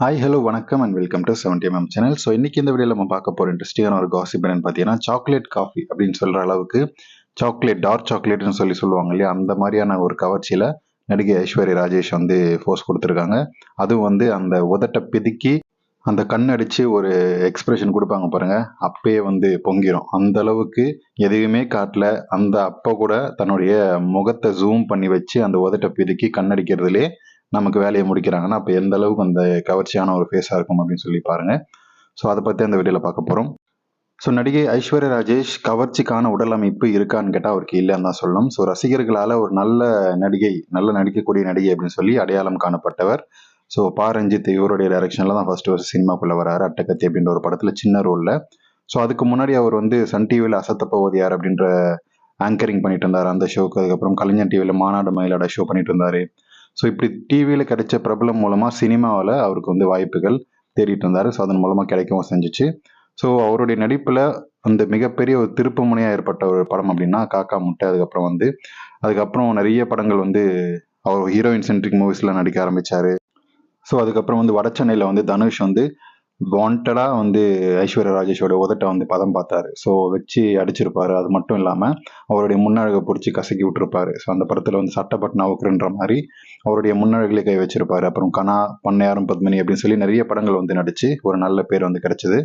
Hi hello வணக்கம் and welcome to seventy MM channel so இன்னைக்கு இந்த வீடியோவில் நம்ம பார்க்க போகிற இன்ட்ரெஸ்டிங்கான ஒரு காசிப் என்னன்னு பார்த்தீங்கன்னா சாக்லேட் காஃபி அப்படின்னு சொல்கிற அளவுக்கு சாக்லேட் டார்க் சாக்லேட்னு சொல்லி சொல்லுவாங்க இல்லையா? அந்த மாதிரியான ஒரு கவர்ச்சியில் நடிகை ஐஸ்வர்யா ராஜேஷ் வந்து ஃபோர்ஸ் கொடுத்துருக்காங்க. அதுவும் வந்து அந்த உதட்டை பிதுக்கி அந்த கண் அடித்து ஒரு எக்ஸ்பிரஷன் கொடுப்பாங்க பாருங்கள் அப்பயே வந்து பொங்கிடும் அந்த அளவுக்கு எதையுமே காட்டல. அந்த அப்போ கூட தன்னுடைய முகத்தை ஜூம் பண்ணி வச்சு அந்த உதட்டை பிதுக்கி கண் அடிக்கிறதுலே நமக்கு வேலையை முடிக்கிறாங்கன்னா அப்போ எந்த அளவுக்கு அந்த கவர்ச்சியான ஒரு ஃபேஸாக இருக்கும் அப்படின்னு சொல்லி பாருங்கள் ஸோ அதை பற்றி அந்த வீடியோவில் பார்க்க போகிறோம் ஸோ நடிகை ஐஸ்வர்யா ராஜேஷ் கவர்ச்சிக்கான உடல் அமைப்பு இருக்கான்னு கேட்டால் அவருக்கு இல்லைன்னு தான் சொல்லணும். ஸோ ரசிகர்களால் ஒரு நல்ல நடிகை நல்ல நடிக்கக்கூடிய நடிகை அப்படின்னு சொல்லி அடையாளம் காணப்பட்டவர். ஸோ பா. ரஞ்சித் இவருடைய டைரக்ஷனில் தான் ஃபஸ்ட்டு ஒரு சினிமாக்குள்ளே வராரு அட்டகத்தி அப்படின்ற ஒரு படத்தில் சின்ன ரோலில் ஸோ அதுக்கு முன்னாடி அவர் வந்து சன் டிவியில் அசத்த போவது யார் அப்படின்ற ஆங்கரிங் பண்ணிட்டு இருந்தார். அந்த ஷோக்கு அதுக்கப்புறம் கலைஞர் டிவியில் மாநாடு மயிலாட ஷோ பண்ணிட்டு இருந்தார். ஸோ இப்படி டிவியில் கிடைச்ச பிரபலம் மூலமாக சினிமாவில் அவருக்கு வந்து வாய்ப்புகள் தேடிட்டு இருந்தார். ஸோ அதன் மூலமாக கிடைக்கவும் செஞ்சிச்சு. ஸோ அவருடைய நடிப்பில் அந்த மிகப்பெரிய ஒரு திருப்பு முனையாக ஏற்பட்ட ஒரு படம் அப்படின்னா காக்கா முட்டை. அதுக்கப்புறம் வந்து அதுக்கப்புறம் நிறைய படங்கள் வந்து அவர் ஹீரோயின் சென்ட்ரிக் மூவிஸில் நடிக்க ஆரம்பித்தார் ஸோ அதுக்கப்புறம் வந்து வடச்சென்னையில் வந்து தனுஷ் வந்து வாண்டடாக வந்து ஐஸ்வர்யா ராஜேஷோட உதட்டை வந்து பதம் பார்த்தாரு. ஸோ வச்சு அடிச்சிருப்பாரு. அது மட்டும் இல்லாமல் அவருடைய முன்னழகை பிடிச்சி கசக்கி விட்டுருப்பாரு. ஸோ அந்த படத்தில் வந்து சட்டப்பட்டு நவுக்குறன்ற மாதிரி அவருடைய முன்னழகிலே கை வச்சிருப்பாரு. அப்புறம் கனா பண்ணையாரும் பத்மினி அப்படின்னு சொல்லி நிறைய படங்கள் வந்து நடிச்சு ஒரு நல்ல பேர் வந்து கிடைச்சது.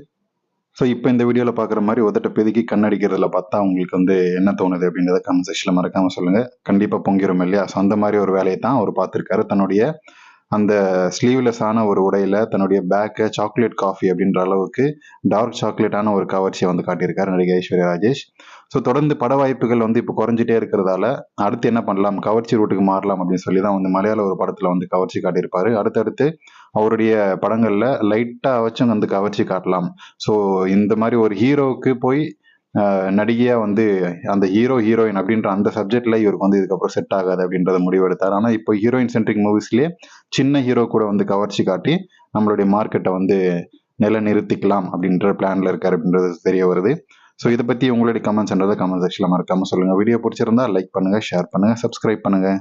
ஸோ இப்போ இந்த வீடியோவில் பார்க்குற மாதிரி உதட்ட பெதுக்கி கண்ணடிக்கிறதுல பார்த்தா உங்களுக்கு வந்து என்ன தோணுது அப்படின்றத கமெண்ட் செக்ஷனில் மறக்காமல் சொல்லுங்கள் கண்டிப்பாக பொங்கிரும் இல்லையா? ஸோ அந்த மாதிரி ஒரு வேலையை தான் அவர் பார்த்துருக்காரு. தன்னுடைய அந்த ஸ்லீவ்லெஸ்ஸான ஒரு உடையில தன்னுடைய பேக்கை சாக்லேட் காஃபி அப்படின்ற அளவுக்கு டார்க் சாக்லேட்டான ஒரு கவர்ச்சியை வந்து காட்டியிருக்காரு நடிகை ஐஸ்வர்யா ராஜேஷ். ஸோ தொடர்ந்து பட வாய்ப்புகள் வந்து இப்போ குறைஞ்சிட்டே இருக்கிறதால அடுத்து என்ன பண்ணலாம்? கவர்ச்சி ரூட்டுக்கு மாறலாம் அப்படின்னு சொல்லி தான் வந்து மலையாள ஒரு படத்தில் வந்து கவர்ச்சி காட்டியிருப்பாரு. அடுத்தடுத்து அவருடைய படங்களில் லைட்டாக வச்சும் வந்து கவர்ச்சி காட்டலாம். ஸோ இந்த மாதிரி ஒரு ஹீரோவுக்கு போய் நடிகையாக வந்து அந்த ஹீரோ ஹீரோயின் அப்படின்ற அந்த சப்ஜெக்டில் இவருக்கு வந்து இதுக்கப்புறம் செட் ஆகாது அப்படின்றத முடிவெடுத்தார். ஆனால் இப்போ ஹீரோயின் சென்ட்ரிக் மூவிஸ்லேயே சின்ன ஹீரோ கூட வந்து கவர்ச்சி காட்டி நம்மளுடைய மார்க்கெட்டை வந்து நிலைநிறுத்திக்கலாம் அப்படின்ற பிளானில் இருக்கார் அப்படின்றது தெரிய வருது. ஸோ இதை பற்றி உங்களுடைய கமெண்ட்ஸ்ன்றதை கமெண்ட் செக்ஷனில் மறக்காமல் சொல்லுங்கள் வீடியோ பிடிச்சிருந்தா லைக் பண்ணுங்கள் ஷேர் பண்ணுங்கள் சப்ஸ்கிரைப் பண்ணுங்கள்